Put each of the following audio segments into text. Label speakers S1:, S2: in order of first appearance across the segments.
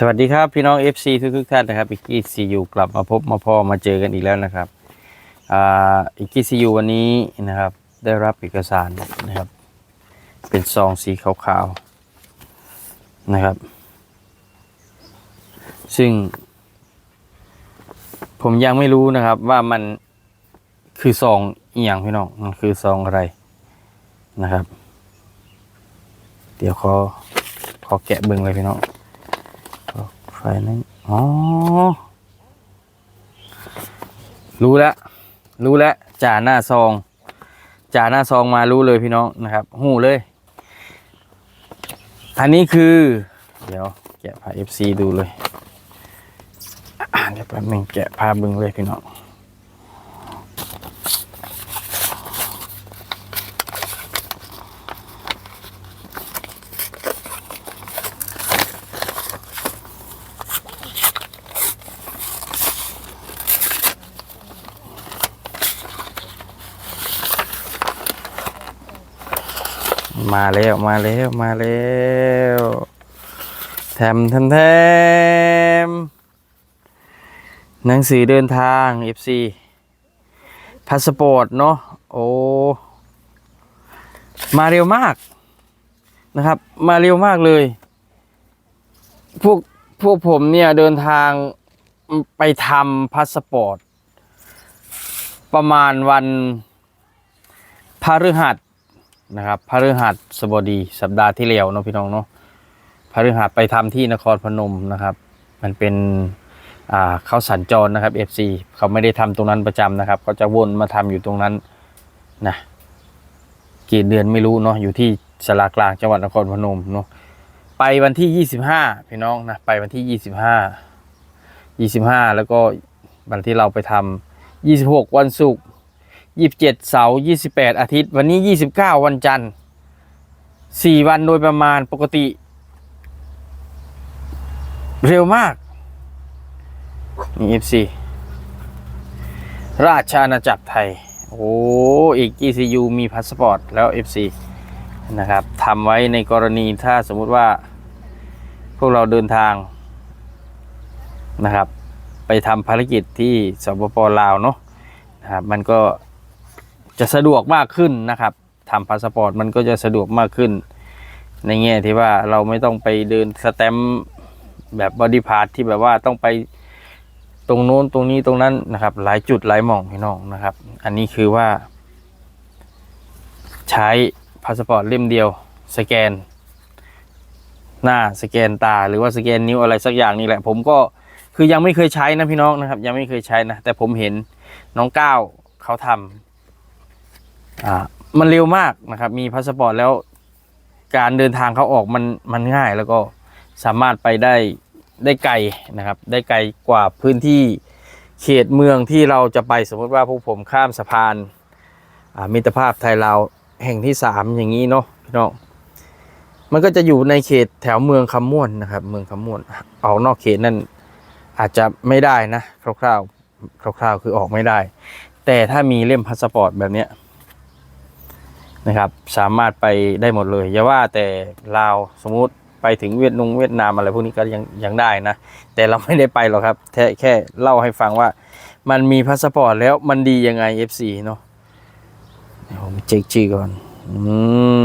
S1: สวัสดีครับพี่น้อง FC ทุกทุกท่านนะครับอีกกี้ซียูกลับมาพบมาพอมาเจอกันอีกแล้วนะครับอีกกี้ซียูวันนี้นะครับ ได้รับเอกสารนะครับ เป็นซองสีขาวๆนะครับ ซึ่ง ผมยังไม่รู้นะครับว่ามันคือซองอีหยังพี่น้องมันคือซองอะไรนะครับ เดี๋ยวขอขอแกะเบิ่งเลยพี่น้อง ไฟนั้นอ๋อ รู้แล้ว รู้แล้ว จ่าหน้าซอง จ่าหน้าซองมารู้เลยพี่น้องนะครับ หูเลย อันนี้คือ เดี๋ยวแกะพา FC ดูเลยอะเดี๋ยวแป๊บนึงแกะพาบึงเลยพี่น้อง มาแล้วมาแล้วมาแล้วแถมแถมแถมหนังสือเดินทาง FC พาสปอร์ตเนาะโอ้มาเร็วมากนะครับ มาเร็วมากเลย พวกพวกผมเนี่ยเดินทางไปทำพาสปอร์ต ประมาณวันพฤหัส นะครับพฤหัสบดีสัปดาห์ที่แล้วเนาะพี่น้องเนาะพฤหัสไปทำที่นครพนมนะครับ มันเป็นอ่าเข้าสัญจรนะครับ FC เขาไม่ได้ทำตรงนั้นประจำนะครับเขาจะวนมาทำอยู่ตรงนั้นนะกี่เดือนไม่รู้เนาะอยู่ที่สลากลางจังหวัดนครพนมเนาะไปวันที่ 25 พี่น้องนะไปวันที่ 25 25 แล้วก็วันที่เราไปทำ26 วันศุกร์ ยี่สิบเจ็ดเสาร์ยี่สิบแปดอาทิตย์ วันนี้ยี่สิบเก้าวันจันทร์สี่วันโดยประมาณปกติ เร็วมากนี่เอฟซีราชอาณาจักรไทย โอ้อีก GCU มีพาสปอร์ต แล้ว FC นะครับทำไว้ในกรณีถ้าสมมุติว่า พวกเราเดินทางนะครับ ไปทำภารกิจที่สปปลาวเนาะนะครับมันก็ จะสะดวกมากขึ้นนะครับทำพาสปอร์ตมันก็จะสะดวกมากขึ้น ในแง่ที่ว่าเราไม่ต้องไปเดินสแตมป์แบบบอดี้พาร์ทที่แบบว่าต้องไปตรงโน้นตรงนี้ตรงนั้นนะครับ หลายจุดหลายหม่องพี่น้องนะครับ อันนี้คือว่า ใช้พาสปอร์ตเล่มเดียว สแกน หน้าสแกนตา หรือว่าสแกนนิ้วอะไรสักอย่างนี่แหละ ผมก็คือยังไม่เคยใช้นะพี่น้องนะครับ ยังไม่เคยใช้นะแต่ผมเห็นน้องก้าวเขาทำ อ่ามันเร็วมากนะครับ มีพาสปอร์ตแล้ว การเดินทางเขาออกมันมันง่ายแล้วก็สามารถไปได้ได้ไกลนะครับ ได้ไกลกว่าพื้นที่เขตเมืองที่เราจะไปสมมติว่าพวกผมข้ามสะพานมิตรภาพไทยลาวแห่งที่สามอย่างนี้เนาะพี่น้องมันก็จะอยู่ในเขตแถวเมืองคำม่วนนะครับ เมืองคำม่วนออกนอกเขตนั่นอาจจะไม่ได้นะคร่าวๆคร่าวๆคือออกไม่ได้ แต่ถ้ามีเล่มพาสปอร์ตแบบเนี้ย นะครับ สามารถไปได้หมดเลยอย่าว่าแต่ลาวสมมุติไปถึงเวียดนงเวียดนามอะไรพวกนี้ก็ยังยังได้นะ แต่เราไม่ได้ไปหรอกครับแค่แค่เล่าให้ฟังว่า มันมีพาสปอร์ตแล้วมันดียังไง FC เนาะเดี๋ยวผมเช็คชื่อก่อน อื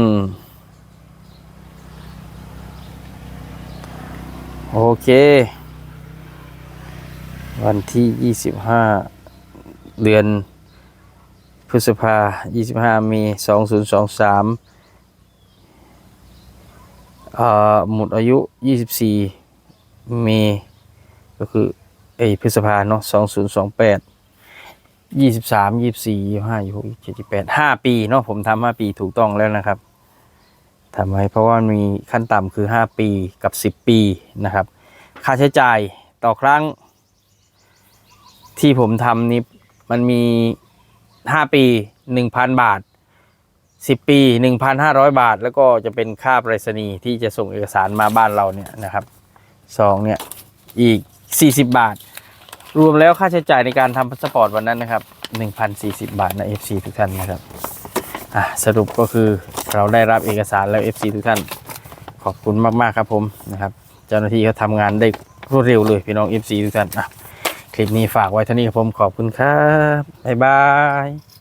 S1: มโอเค วันที่ 25 เดือน พฤษภา 25 มี 2023อ่อหมดอายุ 24 มี ก็คือเอพฤษภาเนาะ 2028 23 24 25 26 27 28 5ปีเนาะผมทำ5ปีถูกต้องแล้วนะครับทำไว้เพราะว่ามีขั้นต่ำคือ 5 ปีกับ 10 ปีนะครับ ค่าใช้จ่ายต่อครั้งที่ผมทำนี้มันมี ห้าปีหนึ่งพันบาทสิบปีหนึ่งพันห้าร้อยบาท แล้วก็จะเป็นค่าไปรษณีย์ที่จะส่งเอกสารมาบ้านเราเนี่ยนะครับสองเนี่ยอีกสี่สิบบาท รวมแล้วค่าใช้จ่ายในการทำพาสปอร์ตวันนั้นนะครับหนึ่งพันสี่สิบาทนะ FC ทุกท่านนะครับอะสรุปก็คือเราได้รับเอกสารแล้ว FC ทุกท่านขอบคุณมาก ๆ ครับผมนะครับ เจ้าหน้าที่เขาทำงานได้รวดเร็วเลยพี่น้อง FC ทุกท่านอะ คลิปนี้ฝากไว้เท่านี้ครับผมขอบคุณครับ บ๊ายบาย